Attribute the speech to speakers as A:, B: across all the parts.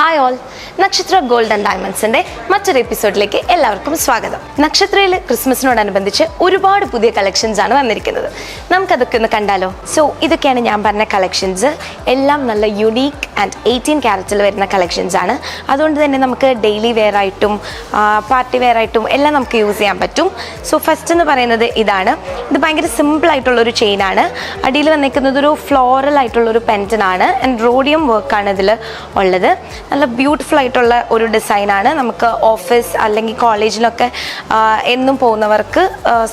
A: Hi all Nakshatra gold and ഡയമണ്ട്സിന്റെ മറ്റൊരു എപ്പിസോഡിലേക്ക് എല്ലാവർക്കും സ്വാഗതം. നക്ഷത്രയിൽ ക്രിസ്മസിനോടനുബന്ധിച്ച് ഒരുപാട് പുതിയ കളക്ഷൻസ് ആണ് വന്നിരിക്കുന്നത്. നമുക്കതൊക്കെ ഒന്ന് കണ്ടാലോ? സോ ഇതൊക്കെയാണ് ഞാൻ പറഞ്ഞ കളക്ഷൻസ് എല്ലാം നല്ല യുണീക്ക് ആൻഡ് എയ്റ്റീൻ ക്യാരറ്റിൽ വരുന്ന കളക്ഷൻസ് ആണ്. അതുകൊണ്ട് തന്നെ നമുക്ക് ഡെയിലി വെയർ ആയിട്ടും പാർട്ടി വെയർ ആയിട്ടും എല്ലാം നമുക്ക് യൂസ് ചെയ്യാൻ പറ്റും. സോ ഫസ്റ്റ് എന്ന് പറയുന്നത് ഇതാണ്. ഇത് ഭയങ്കര സിമ്പിൾ ആയിട്ടുള്ള ഒരു ചെയിൻ ആണ്. അടിയിൽ വന്നിരിക്കുന്നത് ഒരു ഫ്ലോറൽ ആയിട്ടുള്ള ഒരു പെന്റൻ ആണ് ആൻഡ് റോഡിയം വർക്കാണ് ഇതിൽ ഉള്ളത്. നല്ല ബ്യൂട്ടിഫുൾ ആയിട്ടുള്ള ഒരു ഡിസൈനാണ് നമുക്ക് ഓഫീസ് അല്ലെങ്കിൽ കോളേജിലൊക്കെ എന്നും പോകുന്നവർക്ക്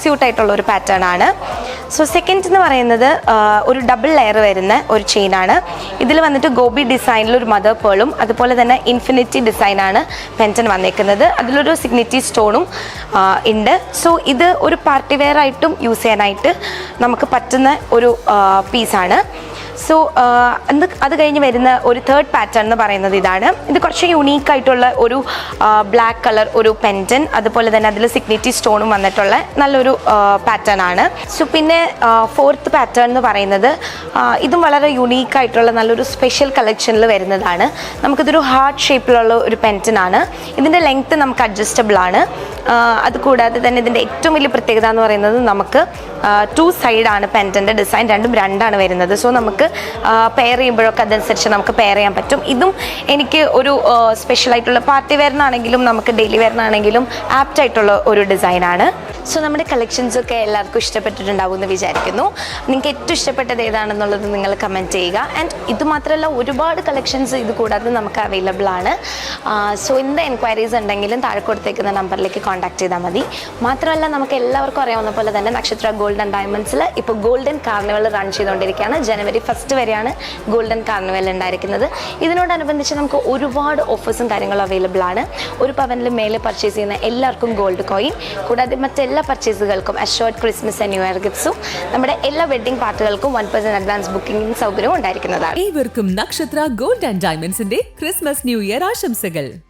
A: സ്യൂട്ട് ആയിട്ടുള്ള ഒരു പാറ്റേൺ ആണ്. സോ സെക്കൻഡ് എന്ന് പറയുന്നത് ഒരു ഡബിൾ ലെയർ വരുന്ന ഒരു ചെയിനാണ് ഇതിൽ വന്നിട്ട് ഗോബി ഡിസൈനിൽ ഒരു മദർ പേളും അതുപോലെ തന്നെ ഇൻഫിനിറ്റി ഡിസൈനാണ് പെന്റൻ വന്നേക്കുന്നത്. അതിലൊരു സിഗ്നിറ്റി സ്റ്റോണും ഉണ്ട്. സോ ഇത് ഒരു പാർട്ടി വെയർ ആയിട്ടും യൂസ് ചെയ്യാനായിട്ട് നമുക്ക് പറ്റുന്ന ഒരു പീസാണ് സോ എന്ത് അത് കഴിഞ്ഞ് വരുന്ന ഒരു തേർഡ് പാറ്റേൺ എന്ന് പറയുന്നത് ഇതാണ്. ഇത് കുറച്ച് യുണീക്ക് ആയിട്ടുള്ള ഒരു ബ്ലാക്ക് കളർ ഒരു പെന്റൻ അതുപോലെ തന്നെ അതിൽ സിഗ്നിറ്റി സ്റ്റോണും വന്നിട്ടുള്ള നല്ലൊരു പാറ്റേൺ ആണ്. സോ പിന്നെ ഫോർത്ത് പാറ്റേൺ എന്ന് പറയുന്നത് ഇതും വളരെ യുണീക്ക് ആയിട്ടുള്ള നല്ലൊരു സ്പെഷ്യൽ കളക്ഷനിൽ വരുന്നതാണ്. നമുക്കിതൊരു ഹാർട്ട് ഷേപ്പിലുള്ള ഒരു പെന്റൻ ആണ്. ഇതിന്റെ ലെങ്ത്ത് നമുക്ക് അഡ്ജസ്റ്റബിൾ ആണ്. അതുകൂടാതെ തന്നെ ഇതിന്റെ ഏറ്റവും വലിയ പ്രത്യേകത എന്ന് പറയുന്നത് നമുക്ക് ടു സൈഡാണ് പെന്റന്റെ ഡിസൈൻ രണ്ടും രണ്ടാണ് വരുന്നത്. സോ നമുക്ക് പെയർ ചെയ്യുമ്പോഴൊക്കെ അതനുസരിച്ച് നമുക്ക് പെയർ ചെയ്യാൻ പറ്റും. ഇതും എനിക്ക് ഒരു സ്പെഷ്യൽ ആയിട്ടുള്ള പാർട്ടി വെയറിനാണെങ്കിലും നമുക്ക് ഡെയിലി വെയറിനാണെങ്കിലും ആപ്റ്റ് ആയിട്ടുള്ള ഒരു ഡിസൈനാണ് സോ നമ്മുടെ കളക്ഷൻസ് ഒക്കെ എല്ലാവർക്കും ഇഷ്ടപ്പെട്ടിട്ടുണ്ടാവും എന്ന് വിചാരിക്കുന്നു. നിങ്ങൾക്ക് ഏറ്റവും ഇഷ്ടപ്പെട്ടത് ഏതാണെന്നുള്ളത് നിങ്ങൾ കമന്റ് ചെയ്യുക. ആൻഡ് ഇത് മാത്രമല്ല ഒരുപാട് കളക്ഷൻസ് ഇത് കൂടാതെ നമുക്ക് അവൈലബിൾ ആണ്. സോ എന്ത് എൻക്വയറീസ് ഉണ്ടെങ്കിലും താഴെ കൊടുത്തേക്കുന്ന നമ്പറിലേക്ക് കോൺടാക്ട് ചെയ്താൽ മതി. മാത്രമല്ല നമുക്ക് എല്ലാവർക്കും അറിയാവുന്ന പോലെ തന്നെ നക്ഷത്ര ഗോൾഡ് ആൻഡ് ഡയമണ്ട്സിൽ ഇപ്പോൾ ഗോൾഡൻ കാർണിവൽ റൺ ചെയ്തുകൊണ്ടിരിക്കുകയാണ്. ജനുവരി ഫസ്റ്റ് വരെയാണ് ഗോൾഡൻ കാർണിവൽ ഉണ്ടായിരിക്കുന്നത്. ഇതിനോടനുബന്ധിച്ച് നമുക്ക് ഒരുപാട് ഓഫേഴ്സും കാര്യങ്ങളും അവൈലബിൾ ആണ്. ഒരു പവനിൽ മേലെ പർച്ചേസ് ചെയ്യുന്ന എല്ലാവർക്കും ഗോൾഡ് കോയിൻ കൂടാതെ മറ്റെല്ലാ പർച്ചേസുകൾക്കും assured Christmas and new year ഗിഫ്റ്റ്സും നമ്മുടെ എല്ലാ വെഡ്ഡിംഗ് പാർട്ടികൾക്കും വൺ പെർസെന്റ് അഡ്വാൻസ് ബുക്കിംഗ് സൗകര്യവും ഉണ്ടായിരിക്കുന്നതാണ്.
B: ഏവർക്കും നക്ഷത്ര ഗോൾഡ് ആൻഡ് ഡയമണ്ട്സിന്റെ ക്രിസ്മസ് ന്യൂ ഇയർ ആശംസകൾ.